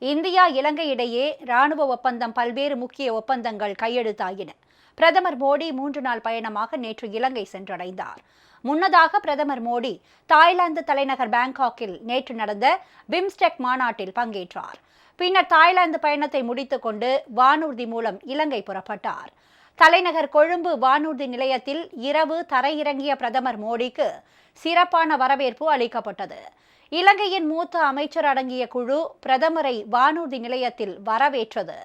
India இலங்கை இடையே ராணுவ ஒப்பந்தம் பல்வேறு முக்கிய ஒப்பந்தங்கள் கையெழுத்தாயின. பிரதமர் மோடி மூன்று நாள் பயணமாக நேற்று இலங்கை சென்றடைந்தார். முன்னதாக பிரதமர் மோடி தாய்லாந்து தலைநகர் பாங்காக்கில் நேற்று நடந்த பிம்ஸ்டெக் மாநாட்டில் பங்கேற்றார். பின்னர் தாய்லாந்து பயணத்தை முடித்துக்கொண்டு வானூர்தி மூலம் இலங்கை புறப்பட்டார். தலைநகர் கொழும்பு வானூர்தி நிலையத்தில் இரவு தரையிறங்கிய பிரதமர் மோடிக்கு சிறப்பான வரவேற்பு அளிக்கப்பட்டது. இலங்கையின் மூத்த அமைச்சர் அடங்கிய குழு பிரதமரை வானூர்தி நிலையத்தில் வரவேற்றது.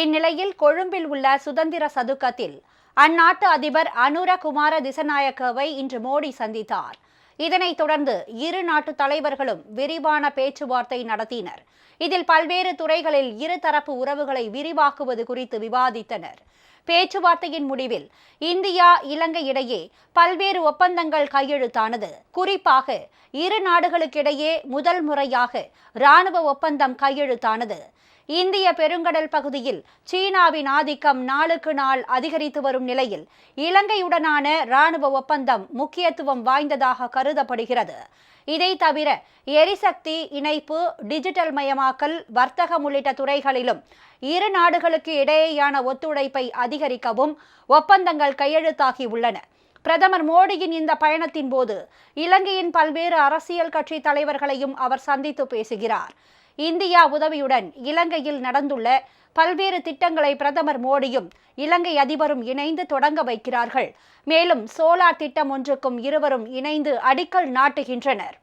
இந்நிலையில் கொழும்பில் உள்ள சுதந்திர சதுக்கத்தில் அந்நாட்டு அதிபர் அனுர குமார திசநாயக்கவை இன்று மோடி சந்தித்தார். இதனைத் தொடர்ந்து இரு நாட்டு தலைவர்களும் விரிவான பேச்சுவார்த்தை நடத்தினர். இதில் பல்வேறு துறைகளில் இருதரப்பு உறவுகளை விரிவாக்குவது குறித்து விவாதித்தனர். பேச்சுவார்த்தையின் முடிவில் இந்தியா இலங்கை இடையே பல்வேறு ஒப்பந்தங்கள் கையெழுத்தானது. குறிப்பாக இரு நாடுகளுக்கிடையே முதல் முறையாக இராணுவ ஒப்பந்தம் கையெழுத்தானது. இந்திய பெருங்கடல் பகுதியில் சீனாவின் ஆதிக்கம் நாளுக்கு நாள் அதிகரித்து வரும் நிலையில் இலங்கையுடனான இராணுவ ஒப்பந்தம் முக்கியத்துவம் வாய்ந்ததாக கருதப்படுகிறது. இதை தவிர எரிசக்தி இணைப்பு டிஜிட்டல் மயமாக்கல் வர்த்தகம் உள்ளிட்ட துறைகளிலும் இரு நாடுகளுக்கு இடையேயான ஒத்துழைப்பை அதிகரிக்கவும் ஒப்பந்தங்கள் கையெழுத்தாகி உள்ளன. பிரதமர் மோடியின் இந்த பயணத்தின் போது இலங்கையின் பல்வேறு அரசியல் கட்சி தலைவர்களையும் அவர் சந்தித்து பேசுகிறார். இந்தியா உதவியுடன் இலங்கையில் நடந்துள்ள பல்வேறு திட்டங்களை பிரதமர் மோடியும் இலங்கை அதிபரும் இணைந்து தொடங்க வைக்கிறார்கள். மேலும் சோலார் திட்டம் ஒன்றுக்கும் இருவரும் இணைந்து அடிக்கல் நாட்டுகின்றனர்.